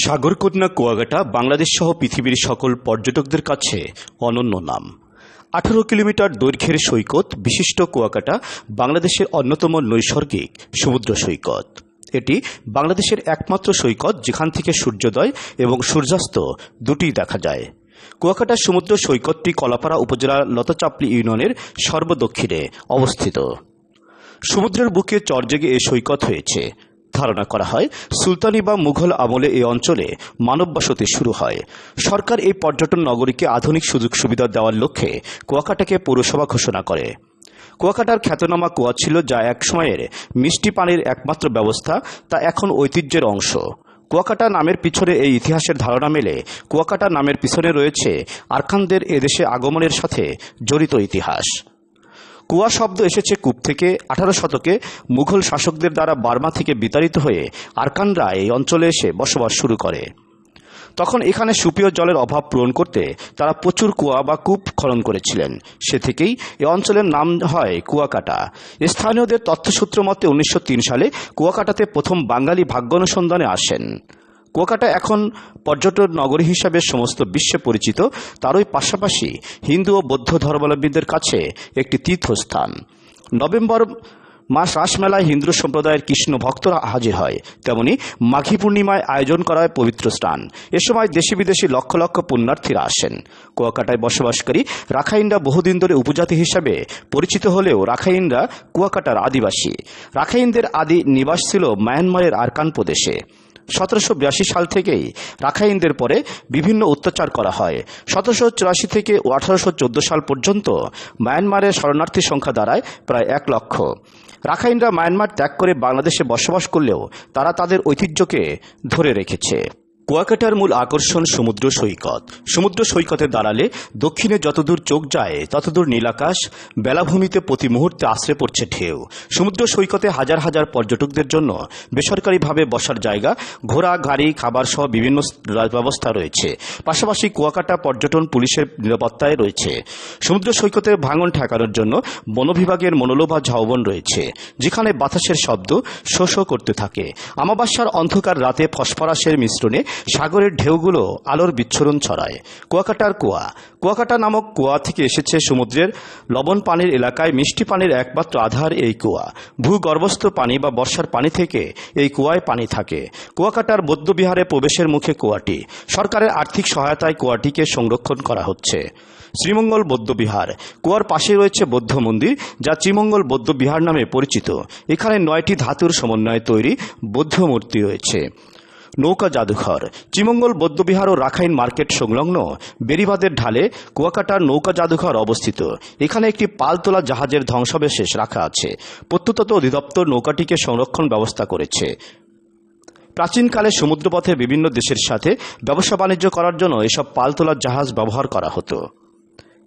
সাগরকন্যা কুয়াকাটা বাংলাদেশ সহ পৃথিবীর সকল পর্যটকদের কাছে অনন্য নাম। আঠারো কিলোমিটার দৈর্ঘ্যের সৈকত বিশিষ্ট কুয়াকাটা বাংলাদেশের অন্যতম নৈসর্গিক সমুদ্র সৈকত। এটি বাংলাদেশের একমাত্র সৈকত যেখান থেকে সূর্যোদয় এবং সূর্যাস্ত দুটিই দেখা যায়। কুয়াকাটা সমুদ্র সৈকতটি কলাপাড়া উপজেলার লতাচাপলি ইউনিয়নের সর্বদক্ষিণে অবস্থিত। সমুদ্রের বুকে চরজেগে এ সৈকত হয়েছে। ধারণা করা হয়, সুলতানি বা মুঘল আমলে এই অঞ্চলে মানব বসতি শুরু হয়। সরকার এই পর্যটন নগরীকে আধুনিক সুযোগ সুবিধা দেওয়ার লক্ষ্যে কুয়াকাটাকে পৌরসভা ঘোষণা করে। কুয়াকাটার খ্যাতনামা কুয়া ছিল যা এক সময়ের মিষ্টি পানির একমাত্র ব্যবস্থা, তা এখন ঐতিহ্যের অংশ। কুয়াকাটা নামের পিছনে এই ইতিহাসের ধারণা মেলে, কুয়াকাটা নামের পিছনে রয়েছে আরকানদের এদেশে আগমনের সাথে জড়িত ইতিহাস। কুয়া শব্দ এসেছে কূপ থেকে আঠারো শতকে মুঘল শাসকদের দ্বারা বার্মা থেকে বিতাড়িত হয়ে আরকানরা এই অঞ্চলে এসে বসবাস শুরু করে। তখন এখানে সুপেয় জলের অভাব পূরণ করতে তারা প্রচুর কুয়া বা কূপ খনন করেছিলেন। সে থেকেই এ অঞ্চলের নাম হয় কুয়াকাটা। স্থানীয়দের তথ্যসূত্র মতে উনিশশো তিন সালে কুয়াকাটাতে প্রথম বাঙালি ভাগ্য অনুসন্ধানে আসেন। কুয়াকাটা এখন পর্যটন নগরী হিসাবে সমস্ত বিশ্বে পরিচিত। তারই পাশাপাশি হিন্দু ও বৌদ্ধ ধর্মাবলম্বীদের কাছে একটি তীর্থস্থান। নভেম্বর মাস রাসমেলায় হিন্দু সম্প্রদায়ের কৃষ্ণ ভক্তরা হাজির হয়। তেমনি মাঘী পূর্ণিমায় আয়োজন করা হয় পবিত্র স্নান। এ সময় দেশি বিদেশি লক্ষ লক্ষ পুণ্যার্থীরা আসেন। কুয়াকাটায় বসবাসকারী রাখাইনরা বহুদিন ধরে উপজাতি হিসাবে পরিচিত হলেও রাখাইনরা কুয়াকাটার আদিবাসী। রাখাইনদের আদি নিবাস ছিল মায়ানমারের আরকান প্রদেশে। সতেরোশো বিরাশি সাল থেকেই রাখাইনদের পরে বিভিন্ন অত্যাচার করা হয়। সতেরোশো চুরাশি থেকে আঠারোশো চোদ্দ সাল পর্যন্ত মায়ানমারের শরণার্থী সংখ্যা দাঁড়ায় প্রায় এক লক্ষ। রাখাইনরা মায়ানমার ত্যাগ করে বাংলাদেশে বসবাস করলেও তারা তাদের ঐতিহ্যকে ধরে রেখেছে। কুয়াকাটার মূল আকর্ষণ সমুদ্র সৈকত। সমুদ্র সৈকতে দাঁড়ালে দক্ষিণে যতদূর চোখ যায়, ততদূর নীলাকাশ বেলাভূমিতে প্রতি মুহূর্তে আশ্রে পড়ছে ঢেউ। সমুদ্র সৈকতে হাজার হাজার পর্যটকদের জন্য বেসরকারিভাবে বসার জায়গা, ঘোড়া, গাড়ি, খাবার সহ বিভিন্ন ব্যবস্থা রয়েছে। পাশাপাশি কুয়াকাটা পর্যটন পুলিশের নিরাপত্তায় রয়েছে। সমুদ্র সৈকতে ভাঙন ঠেকানোর জন্য বন বিভাগের মনোলোভা ঝাউবন রয়েছে, যেখানে বাতাসের শব্দ শোষ করতে থাকে। আমাবাস্যার অন্ধকার রাতে ফসফরাসের মিশ্রণে সাগরের ঢেউগুলো আলোর বিচ্ছুরণ ছড়ায়। কুয়াকাটার কুয়া। কুয়াকাটা নামক কুয়া থেকে এসেছে সমুদ্রের লবণ পানির এলাকায় মিষ্টি পানির একমাত্র আধার এই কুয়া। ভূগর্ভস্থ পানি বা বর্ষার পানি থেকে এই কুয়ায় পানি থাকে। কুয়াকাটার বৌদ্ধবিহারে প্রবেশের মুখে কুয়াটি। সরকারের আর্থিক সহায়তায় কুয়াটিকে সংরক্ষণ করা হচ্ছে। শ্রীমঙ্গল বৌদ্ধবিহার। কুয়ার পাশে রয়েছে বৌদ্ধ মন্দির, যা শ্রীমঙ্গল বৌদ্ধবিহার নামে পরিচিত। এখানে নয়টি ধাতুর সমন্বয়ে তৈরি বৌদ্ধ মূর্তি রয়েছে। নৌকা জাদুঘর। চিমঙ্গল, বৌদ্ধবিহার ও রাখাইন মার্কেট সংলগ্ন বেরিবাদের ঢালে কুয়াকাটার নৌকা জাদুঘর অবস্থিত। এখানে একটি পালতোলা জাহাজের ধ্বংসাবশেষ রাখা আছে। প্রত্যুতত্ত্ব অধিদপ্তর নৌকাটিকে সংরক্ষণ ব্যবস্থা করেছে। প্রাচীনকালে সমুদ্রপথে বিভিন্ন দেশের সাথে ব্যবসা বাণিজ্য করার জন্য এসব পালতোলা জাহাজ ব্যবহার করা হতো।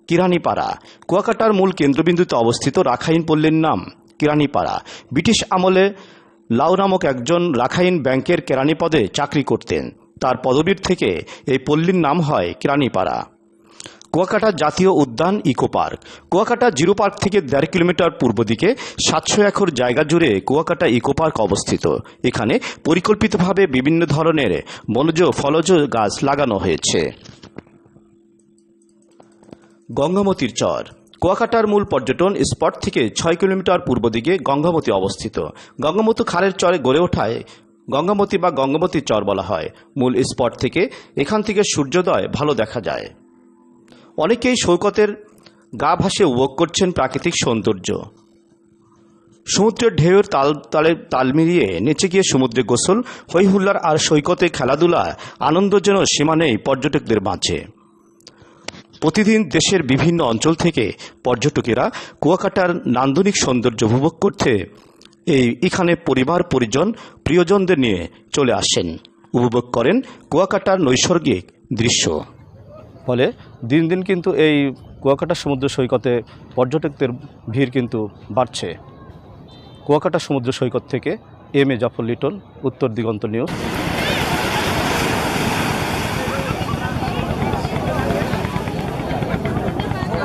কিরানিপাড়া। কুয়াকাটার মূল কেন্দ্রবিন্দুতে অবস্থিত রাখাইন পল্লীর নাম কিরানিপাড়া। ব্রিটিশ আমলে লাউ নামক একজন রাখাইন ব্যাংকের কেরানি পদে চাকরি করতেন। তার পদবীর থেকে এই পল্লীর নাম হয় কেরানিপাড়া। কুয়াকাটা জাতীয় উদ্যান eco park. Kuakata zero park থেকে দেড় কিলোমিটার পূর্ব দিকে সাতশো একর জায়গা জুড়ে কুয়াকাটা ইকো পার্ক অবস্থিত। এখানে পরিকল্পিতভাবে বিভিন্ন ধরনের বনজ ফলজ গাছ লাগানো হয়েছে। গঙ্গামতির চর। কুয়াকাটার মূল পর্যটন স্পট থেকে ছয় কিলোমিটার পূর্ব দিকে গঙ্গামতি অবস্থিত। গঙ্গামতি খালের চরে গড়ে ওঠায় গঙ্গামতি বা গঙ্গামতি চর বলা হয়। মূল স্পট থেকে এখান থেকে সূর্যোদয় ভালো দেখা যায়। অনেকেই সৈকতের গা ভাসে উপভোগ করছেন প্রাকৃতিক সৌন্দর্য। সমুদ্রের ঢেউয়ের তাল, তালে, তাল মিলিয়ে নেচে গিয়ে সমুদ্রে গোসল, হৈহুল্লার আর সৈকতে খেলাধুলা, আনন্দ যেন সীমা নেই পর্যটকদের মাঝে। প্রতিদিন দেশের বিভিন্ন অঞ্চল থেকে পর্যটকেরা কুয়াকাটার নান্দনিক সৌন্দর্য উপভোগ করতে এই এখানে পরিবার, পরিজন, প্রিয়জনদের নিয়ে চলে আসেন। উপভোগ করেন কুয়াকাটার নৈসর্গিক দৃশ্য। ফলে দিন দিন কিন্তু এই কুয়াকাটা সমুদ্র সৈকতে পর্যটকদের ভিড় কিন্তু বাড়ছে। কুয়াকাটা সমুদ্র সৈকত থেকে এম এ জাফর লিটন উত্তর দিগন্ত নিউজ।